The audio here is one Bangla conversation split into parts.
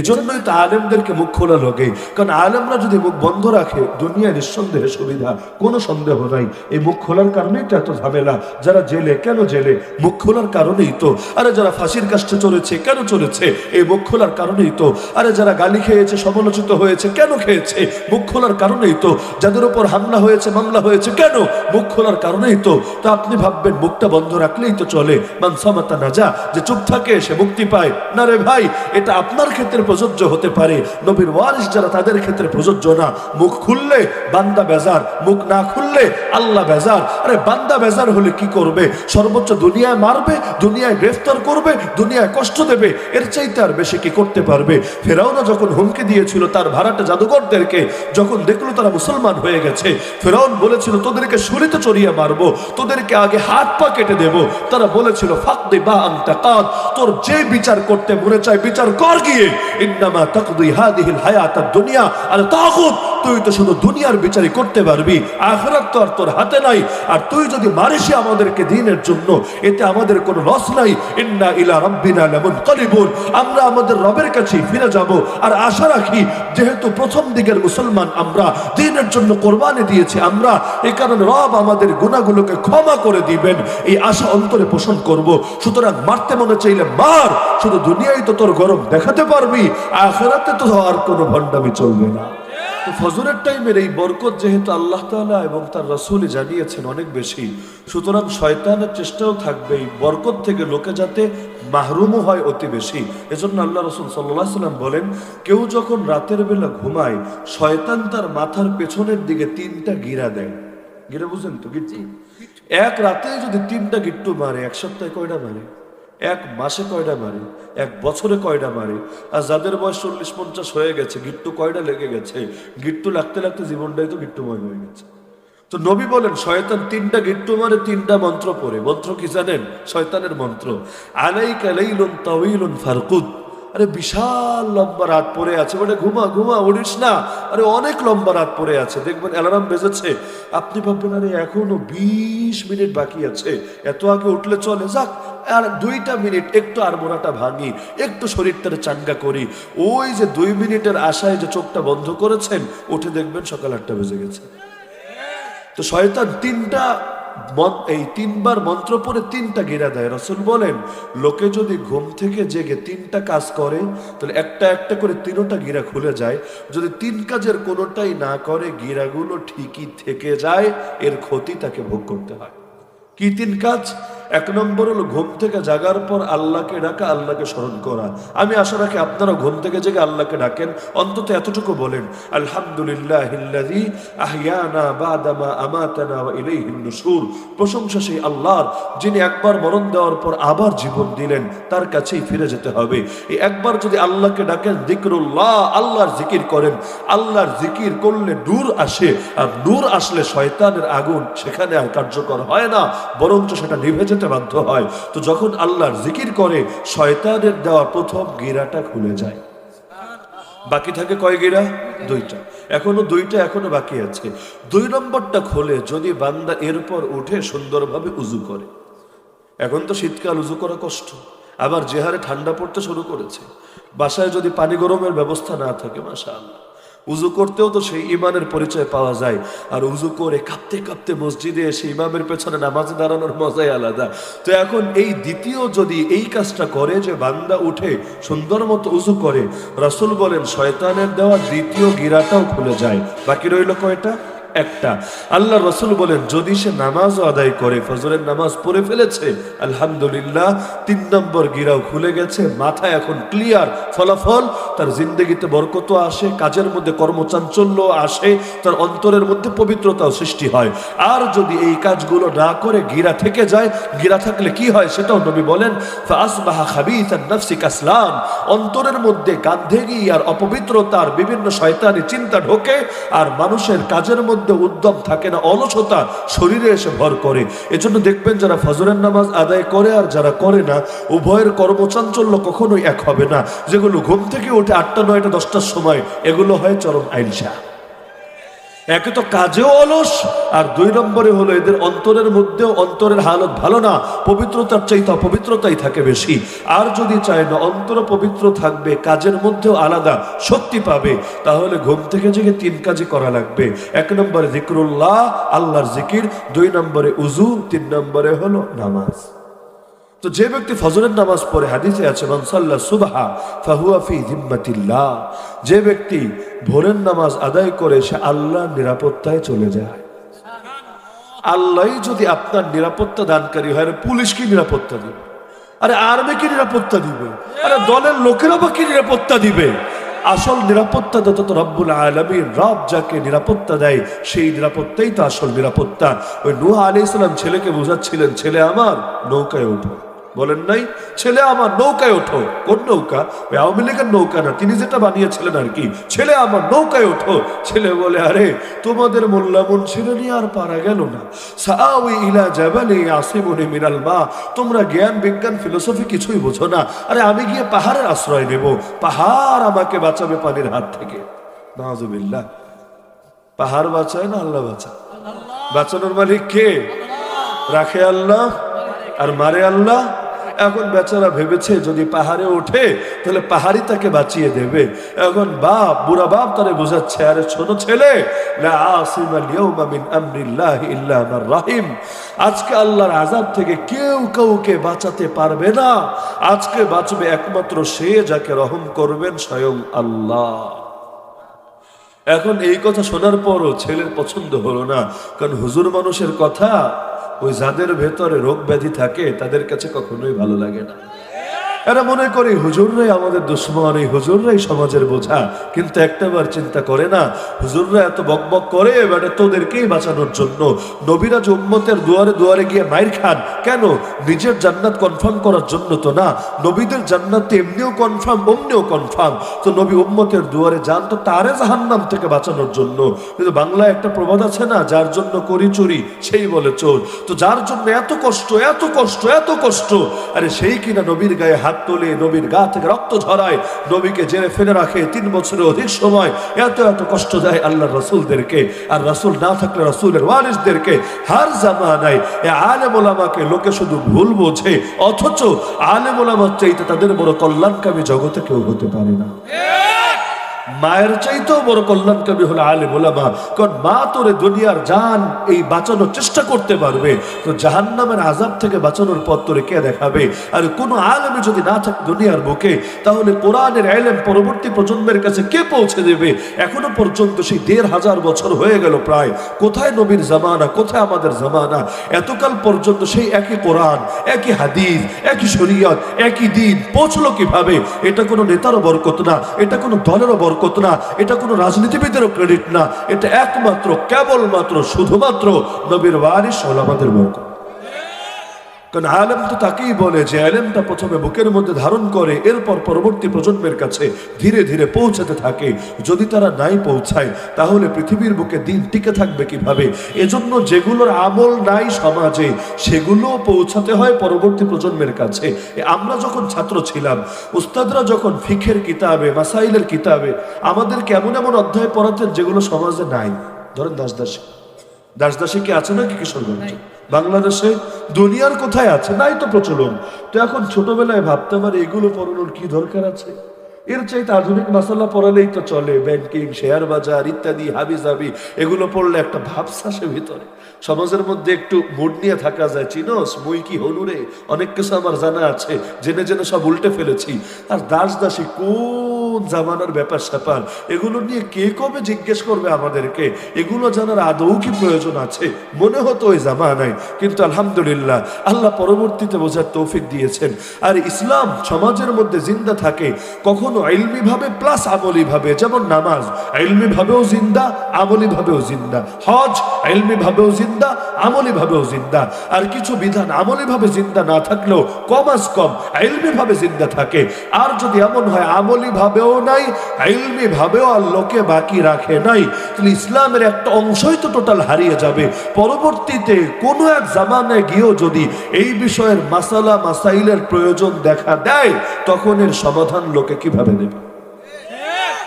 এজন্যই তো আলেমদেরকে মুখ খোলা লোকে কারণ আলেমরা যদি মুখ বন্ধ রাখে দুনিয়া নিঃসন্দেহে সুবিধা, কোনো সন্দেহ নাই। এই মুখ খোলার কারণেই তো এত ঝামেলা। যারা জেলে, কেন জেলে? মুখ খোলার কারণেই তো। আরে যারা ফাঁসির কাছে চলেছে, কেন চলেছে? এই মুখ খোলার কারণেই তো। আরে যারা গালি খেয়েছে, সমালোচিত হয়েছে, কেন খেয়েছে? মুখ খোলার কারণেই তো। যাদের উপর হামলা হয়েছে, মামলা হয়েছে, কেন? মুখ খোলার কারণেই তো। তা আপনি ভাববেন, মুখটা বন্ধ রাখলেই তো চলে। মানসামাতা না যা যে চুপ থাকে, সে মুক্তি পায়। না রে ভাই, এটা আপনার ক্ষেত্রে প্রযোজ্য হতে পারে। নবীর ওয়ারিস যারা তাদের ক্ষেত্রে প্রযোজ্য না। মুখ খুললে বান্দা বেজার, মুখ না খুললে আল্লাহ বেজার। আরে বান্দা বেজার হলে কি করবে? সর্বোচ্চ দুনিয়ায় মারবে, দুনিয়ায় গ্রেফতার করবে, দুনিয়ায় কষ্ট দেবে। এর চাইতে আর বেশি কি করতে পারবে? ফেরাউনা যখন হুমকি দিয়েছিল তার ভাড়াটা জাদুকরদেরকে, যখন দেখল তারা মুসলমান হয়ে গেছে, ফেরাউন বলেছিল, তোদেরকে শুলিতে চড়িয়ে মারবো, তোদেরকে আগে হাত পা কেটে দেব। তারা বলেছিল, ফাকদি বা আনতা কাদ তোর যে বিচার করতে মনে চায় বিচার কর গিয়ে। ইন্নামা তাকদি হাদিহিল হায়াতাদ দুনিয়া। আর তাগুত, তুই তো শুধু দুনিয়ার করতে পারবি, আখরাত তো আর তোর হাতে নাই। আর তুই যদি মারিসি আমাদেরকে দিনের জন্য, এতে আমাদের কোনো লস নাই। ইন্না ইলা রাব্বিনা আমরা আমাদের রবের কাছেই ফিরে যাব। আর আশা রাখি, যেহেতু প্রথম দিকের মুসলমান আমরা, দিনের জন্য কোরবানি দিয়েছি আমরা এই কারণে রব আমাদের গুণাগুলোকে ক্ষমা করে দিবেন। এই আশা অন্তরে পোষণ করব। সুতরাং মারতে মনে চাইলে মার। শুধু দুনিয়ায় তো তোর গরম দেখাতে পারবি আখেরাতে তো আর কোনো ভণ্ডামি চলবে না। তো ফজরের টাইমের এই বরকত যেহেতু আল্লাহ তাআলা এবং তার রসুলই জানিয়েছেন অনেক বেশি সুতরাং শয়তানের চেষ্টাও থাকবে এই বরকত থেকে লোকে যাতে মাহরুমও হয় অতি বেশি। এজন্য আল্লাহ রসুল সাল্লাহ সাল্লাম বলেন কেউ যখন রাতের বেলা ঘুমায় শয়তান তার মাথার পেছনের দিকে তিনটা গিরা দেয়। গিরা বুঝেন তো? গিট্টু। এক রাতে যদি তিনটা গিট্টু মারে এক সপ্তাহে কয়টা মারে? এক মাসে কয়টা মারে, এক বছরে কয়টা মারে? আর যাদের বয়স চল্লিশ পঞ্চাশ হয়ে গেছে, গিট্টু কয়টা লেগে গেছে? গিট্টু লাগতে লাগতে জীবনটাই তো গিট্টুময় হয়ে গেছে। তো নবী বলেন, শয়তান তিনটা গিট্টু মারে, তিনটা মন্ত্র পড়ে। মন্ত্র কি জানেন? শয়তানের মন্ত্র আলাই কালাইলুন তাওইলুন ফারকুদ। আরে বিশাল লম্বা রাত পড়ে আছে, বলে ঘুমা ঘুমা উড়িস না। আরে অনেক লম্বা রাত পড়ে আছে, দেখবেন অ্যালার্ম বেজেছে। আপনি ভাববেন, আরে এখনও বিশ মিনিট বাকি আছে, এত আগে উঠলে চলে, যাক, আর দুইটা মিনিট, একটু আর মোড়াটা ভাঙি, একটু শরীরটা চাঙ্গা করি। ওই যে দুই মিনিটের আশায় যে চোখটা বন্ধ করেছেন, উঠে দেখবেন সকাল আটটা বেজে গেছে। তো শয়তান তিনটা এই তিনবার মন্ত্র পরে তিনটা গিরা দেয়। রসুল বলেন, লোকে যদি ঘুম থেকে জেগে তিনটা কাজ করে, তাহলে একটা একটা করে তিনোটা গিরা খুলে যায়। যদি তিন কাজের কোনোটাই না করে গিরাগুলো ঠিকই থেকে যায়, এর ক্ষতি তাকে ভোগ করতে হয়। কি তিন কাজ? এক নম্বর হলো ঘুম থেকে জাগার পর আল্লাহকে ডাকা, আল্লাহকে স্মরণ করা। আমি আশা রাখি আপনারা ঘুম থেকে জেগে আল্লাহকে ডাকেন। অন্তত এতটুকু বলেন আলহামদুলিল্লাহ প্রশংসা সেই আল্লাহর, যিনি একবার মরণ দেওয়ার পর আবার জীবন দিলেন, তার কাছেই ফিরে যেতে হবে। এই একবার যদি আল্লাহকে ডাকেন জিকরুল্লাহ আল্লাহর জিকির করেন। আল্লাহর জিকির করলে নূর আসে, আর নূর আসলে শয়তানের আগুন সেখানে আর কার্যকর হয় না, বরঞ্চ সেটা নিভে যেতে বাধ্য হয়। তো যখন আল্লাহর জিকির করে, শয়তানের দেওয়া প্রথম গিরাটা খুলে যায়। বাকি থাকে কয় গিরা? দুইটা। এখনও দুইটা এখনও বাকি আছে। দুই নম্বরটা খোলে যদি বান্দা এরপর উঠে সুন্দরভাবে উজু করে। এখন তো শীতকাল, উজু করা কষ্ট। আবার যে হারে ঠান্ডা পড়তে শুরু করেছে। বাসায় যদি পানি গরমের ব্যবস্থা না থাকে মাসা আল্লাহ উজু করতেও তো সেই ইমানের পরিচয় পাওয়া যায়। আর উজু করে কাঁপতে কাঁপতে মসজিদে এসে ইমামের পেছনে নামাজ দাঁড়ানোর মজাই আলাদা। তো এখন এই দ্বিতীয় যদি এই কাজটা করে যে বান্দা উঠে সুন্দর মতো উজু করে, রাসুল বলেন, শয়তানের দেওয়া দ্বিতীয় গিরাটাও খুলে যায়। বাকি রইল কয়টা? একটা। আল্লাহ রসুল বলেন, যদি সে নামাজও আদায় করে, ফজরের নামাজ পড়ে ফেলেছে, আলহামদুলিল্লাহ, তিন নম্বর গিরাও খুলে গেছে, মাথা এখন ক্লিয়ার ফলাফল, তার জিন্দগিতে বরকত আসে, কাজের মধ্যে কর্মচাঞ্চল্য আসে, তার অন্তরের মধ্যে পবিত্রতাও সৃষ্টি হয়। আর যদি এই কাজগুলো না করে গিরা থেকে যায়, গিরা থাকলে কি হয় সেটাও নবী বলেন ফাসবাহা কাসলাম। অন্তরের মধ্যে গান্ধেগি আর অপবিত্রতার বিভিন্ন শয়তানি চিন্তা ঢোকে, আর মানুষের কাজের মধ্যে উদ্যম থাকে না, অলসতা শরীরে এসে ভর করে। এজন্য দেখবেন যারা ফজরের নামাজ আদায় করে আর যারা করে না, উভয়ের কর্মচাঞ্চল্য কখনোই এক হবে না। যেগুলো ঘুম থেকে উঠে আটটা, নয়টা, দশটার সময়, এগুলো হয় চরম আইনসা। একে তো কাজেও অলস, আর দুই নম্বরে হলো এদের অন্তরের মধ্যেও অন্তরের হালত ভালো না, পবিত্রতার চাইতে অপবিত্রতাই থাকে বেশি। আর যদি চায় না অন্তর পবিত্র থাকবে, কাজের মধ্যেও আলাদা শক্তি পাবে, তাহলে ঘুম থেকে জেগে তিন কাজই করা লাগবে। এক নম্বরে জিকরুল্লাহ, আল্লাহর জিকির, দুই নম্বরে উজু তিন নম্বরে হলো নামাজ। তো যে ব্যক্তি ফজরের নামাজ পড়ে, হাদিসে আছে মানসাল্লা সুবাহা, ফাহুয়া ফি জিম্মাতিল্লাহ। যে ব্যক্তি ভোরের নামাজ আদায় করে, সে আল্লাহ নিরাপত্তায় চলে যায়। আল্লাহ যদি আপনার নিরাপত্তা দানকারী হয় পুলিশ কি নিরাপত্তা দেবে? আরে আর্মি কি নিরাপত্তা দিবে? আরে দলের লোকেরা বা কি নিরাপত্তা দিবে? আসল নিরাপত্তা দত তো রব্বুল আলমীর রব যাকে নিরাপত্তা দেয়, সেই নিরাপত্তাই তো আসল নিরাপত্তা। ওই নুহা আলি ইসলাম ছেলেকে বোঝাচ্ছিলেন, ছেলে আমার, নৌকায় ওঠো। বলেন নাই, ছেলে আমার নৌকায় ওঠো। কোন নৌকা? ওই আওয়ামী লীগের নৌকা না, তিনি যেটা বানিয়েছিলেন আর কি, ছেলে আমার নৌকায় ওঠো। ছেলে বলে, আরে, তোমাদের মোল্লা মুন্সির নিয়ে আর পারা গেল না। ইলা জাবালি আসিমুনি মা। তোমরা জ্ঞান, বিজ্ঞান, ফিলোসফি কিছুই বোঝো না। আরে, আমি গিয়ে পাহাড়ের আশ্রয় নেব। পাহাড় আমাকে বাঁচাবে পানির হাত থেকে। নাজুবিল্লাহ পাহাড় বাঁচায় না, আল্লাহ বাঁচায়। বাঁচানোর মালিক কে? রাখে আল্লাহ। আর মারে আল্লাহ? এখন বেচারা ভেবেছে, যদি পাহাড়ে ওঠে, তাহলে পাহাড়ি তাকে বাঁচিয়ে দেবে। এখন বাপ, বুড়া বাপ তারে বোঝাচ্ছে, আরে ছোট ছেলে রাহিম। আজকে আল্লাহর আযাব থেকে কেউ কাউকে বাঁচাতে পারবে না। আজকে বাঁচবে একমাত্র সে যাকে রহম করবেন স্বয়ং আল্লাহ। এখন এই কথা শোনার পরও ছেলের পছন্দ হলো না। কারণ হুজুর মানুষের কথা ওই যাদের ভেতরে রোগ ব্যাধি থাকে তাদের কাছে কখনোই ভালো লাগে না। এরা মনে করে, হুজুররাই আমাদের দুশ্মন, এই হুজুররাই সমাজের বোঝা। কিন্তু একটাবার চিন্তা করে না, হুজুররা এত বকবক করে এবারে তোদেরকেই বাঁচানোর জন্য। নবীরা যে উম্মতের দুয়ারে দুয়ারে গিয়ে মাইর খান, কেন? নিজের জান্নাত কনফার্ম করার জন্য তো না। নবীদের জান্নাত এমনিও কনফার্ম অমনিও কনফার্ম তো নবী উম্মতের দুয়ারে যান তো তারে জাহান্নাম থেকে বাঁচানোর জন্য। কিন্তু বাংলায় একটা প্রবাদ আছে না, যার জন্য করি চুরি, সেই বলে চোর। তো যার জন্য এত কষ্ট এত কষ্ট এত কষ্ট, আরে সেই কিনা নবীর গায়ে হাত তোলে নবীর গা থেকে রক্ত ঝরায়, নবীকে জেলে ফেলে রাখে তিন বছরের অধিক সময়। এত এত কষ্ট দেয় আল্লাহ রসুলদেরকে। আর রসুল না থাকলে রসুলের ওয়ারিসদেরকে হার জামানায় এ আলেমোলামাকে লোকে শুধু ভুল বোঝে, অথচ আলেমোলামার চাইতে তাদের বড় কল্যাণকামী জগতে কেউ হতে পারে না। মায়ের চাইতেও বড় কল্যাণকামী হলো আলে মোলামা কারণ মা তোরে দুনিয়ার জান, এই বাঁচানোর চেষ্টা করতে পারবে। তো জাহান্নামের আজাব থেকে বাঁচানোর পথ তোরে কে দেখাবে? আর কোনো আলেমে যদি না থাকে দুনিয়ার বুকে, তাহলে কোরআনের আলেম পরবর্তী প্রজন্মের কাছে কে পৌঁছে দেবে? এখনও পর্যন্ত সেই দেড় হাজার বছর হয়ে গেল প্রায়। কোথায় নবীর জামানা, কোথায় আমাদের জামানা? এতকাল পর্যন্ত সেই একই কোরআন, একই হাদিস, একই শরীয়ত, একই দিন পৌঁছলো কীভাবে? এটা কোনো নেতারও বরকত না, এটা কোনো দলেরও বরকত না। এটা কোনো রাজনীতিবিদেরও ক্রেডিট না। এটা একমাত্র কেবলমাত্র শুধুমাত্র নবীর ওয়ারিস আমাদের বরকত কারণ আলেম তো তাকেই বলে যে আলেমটা প্রথমে বুকের মধ্যে ধারণ করে, এরপর পরবর্তী প্রজন্মের কাছে ধীরে ধীরে পৌঁছাতে থাকে। যদি তারা নাই পৌঁছায়, তাহলে পৃথিবীর বুকে দিন টিকে থাকবে কীভাবে? এজন্য যেগুলোর আমল নাই সমাজে, সেগুলো পৌঁছাতে হয় পরবর্তী প্রজন্মের কাছে। আমরা যখন ছাত্র ছিলাম, উস্তাদরা যখন ফিখের কিতাবে, মাসাইলের কিতাবে আমাদের কেমন এমন অধ্যায় পড়াতেন যেগুলো সমাজে নাই। ধরেন দাস দাসী দাস দাসী কি আছে নাকি কিশোরগঞ্জে? বাংলাদেশে দুনিয়ার কোথায় আছে? নাই তো প্রচলন। তো এখন ছোটবেলায় ভাবতে পারে এগুলো পড়ানোর কি দরকার আছে? এর চাইতে আধুনিক মশালা পড়ালেই তো চলে। ব্যাংকিং, শেয়ার বাজার ইত্যাদি, হাবি জাবি, এগুলো পড়লে একটা ভাবস আসে ভিতরে। সমাজের মধ্যে একটু মুড নিয়ে থাকা যায়। চিনস, মুই কি হলুরে অনেক কিছু আমার জানা আছে। জেনে জেনে সব উল্টে ফেলেছি। আর দাস দাসী কোন জামানার ব্যাপার স্যাপার? এগুলো নিয়ে কে কবে জিজ্ঞেস করবে আমাদেরকে? এগুলো জানার আদৌ কি প্রয়োজন আছে? মনে হতো ওই জামানায়। কিন্তু আলহামদুলিল্লাহ, আল্লাহ পরবর্তীতে বোঝার তৌফিক দিয়েছেন। আর ইসলাম সমাজের মধ্যে জিন্দা থাকে, কখনো আইলমি ভাবে প্লাস আমলি ভাবে যেমন নামাজ। আইলমি ভাবেও জিন্দা আমলি ভাবেও জিন্দা। হজ আইলমি ভাবেও জিন্দা আমলি ভাবেও জিন্দা। আর কিছু বিধান আমলি ভাবে জিন্দা না থাকলেও কম আজ কম আইলমি ভাবে জিন্দা থাকে। আর যদি এমন হয় আমলি ভাবেও নাই আইলমি ভাবেও আর লোকে বাকি রাখে নাই। তাহলে ইসলামের একটা অংশই তো টোটাল হারিয়ে যাবে। পরবর্তীতে কোনো এক জামানে গিয়েও যদি এই বিষয়ের মাসালা, মাসাইলের প্রয়োজন দেখা দেয়, তখন এর সমাধান লোকে কীভাবে দেবে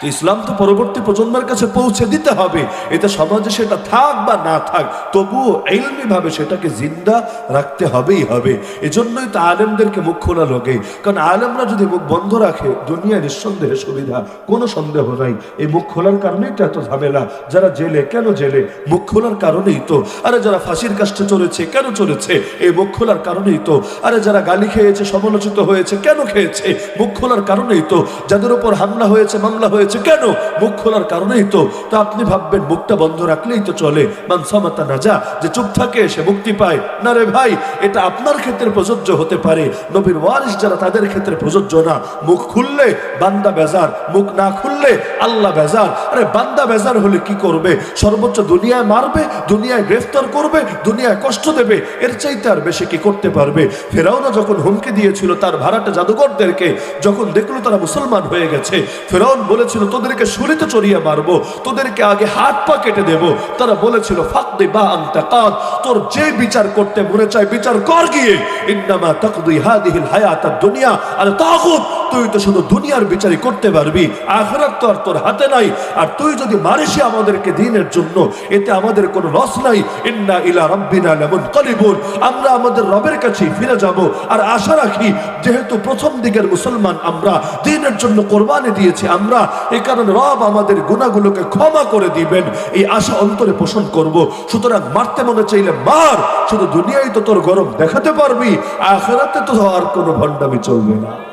তো ইসলাম তো পরবর্তী প্রজন্মের কাছে পৌঁছে দিতে হবে। এতে সমাজে সেটা থাক বা না থাক, তবুও এলমি ভাবে সেটাকে জিন্দা রাখতে হবেই হবে। এজন্যই তো আলেমদেরকে মুখ খোলা লোকে কারণ আলেমরা যদি মুখ বন্ধ রাখে, দুনিয়া নিঃসন্দেহে সুবিধা, কোনো সন্দেহ নাই। এই মুখ খোলার কারণেই তো এত ঝামেলা। যারা জেলে, কেন জেলে? মুখ খোলার কারণেই তো। আরে যারা ফাঁসির কাছে চলেছে কেন চলেছে এই মুখ খোলার কারণেই তো। আরে যারা গালি খেয়েছে, সমালোচিত হয়েছে, কেন খেয়েছে? মুখ খোলার কারণেই তো। যাদের উপর হামলা হয়েছে, মামলা হয়েছে কেন? মুখ খোলার কারণেই তো। তো আপনি ভাববেন, মুখটা বন্ধ রাখলেই তো চলে। মানসামাতা না যা যে চুপ থাকে, সে মুক্তি পায়। না রে ভাই, এটা আপনার ক্ষেত্রে প্রযোজ্য হতে পারে। নবীর ওয়ারিস যারা, তাদের ক্ষেত্রে প্রযোজ্য না। মুখ খুললে বান্দা বেজার, মুখ না খুললে আল্লাহ বেজার। আরে, বান্দা বেজার হলে কি করবে? সর্বোচ্চ দুনিয়ায় মারবে, দুনিয়ায় গ্রেফতার করবে, দুনিয়ায় কষ্ট দেবে। এর চাইতে আর বেশি কি করতে পারবে? ফেরাউনা যখন হুমকি দিয়েছিল তার ভাড়াটে জাদুকরদেরকে, যখন দেখল তারা মুসলমান হয়ে গেছে, ফেরাউন বলেছিল তোদেরকে শুলিতে চড়িয়ে মারবো, তোদেরকে আগে হাত পা কেটে দেব। তারা বলেছিল, ফাকদি বা আংটা কাত তোর যে বিচার করতে মনে চায় বিচার কর গিয়ে। ইন্নামা তাকদি হাদিহিল হায়াত দুনিয়া, আর তাগুত তুই তো শুধু দুনিয়ার বিচারই করতে পারবি, আখরাত তো আর তোর হাতে নাই। আর তুই যদি মারিসি আমাদেরকে দিনের জন্য, এতে আমাদের কোনো লস নাই। ইন্না ইলা রাব্বিনা লামুনকালিবুন। আমরা আমাদের রবের কাছে ফিরে যাব। আর আশা রাখি, যেহেতু প্রথম দিকের মুসলমান আমরা, দিনের জন্য কোরবানি দিয়েছি আমরা এই কারণে রব আমাদের গুণাগুলোকে ক্ষমা করে দিবেন। এই আশা অন্তরে পোষণ করব। সুতরাং মারতে মনে চাইলে মার। শুধু দুনিয়ায় তো তোর গরম দেখাতে পারবি, আখেরাতে তো আর কোনো ভণ্ডামি চলবে না।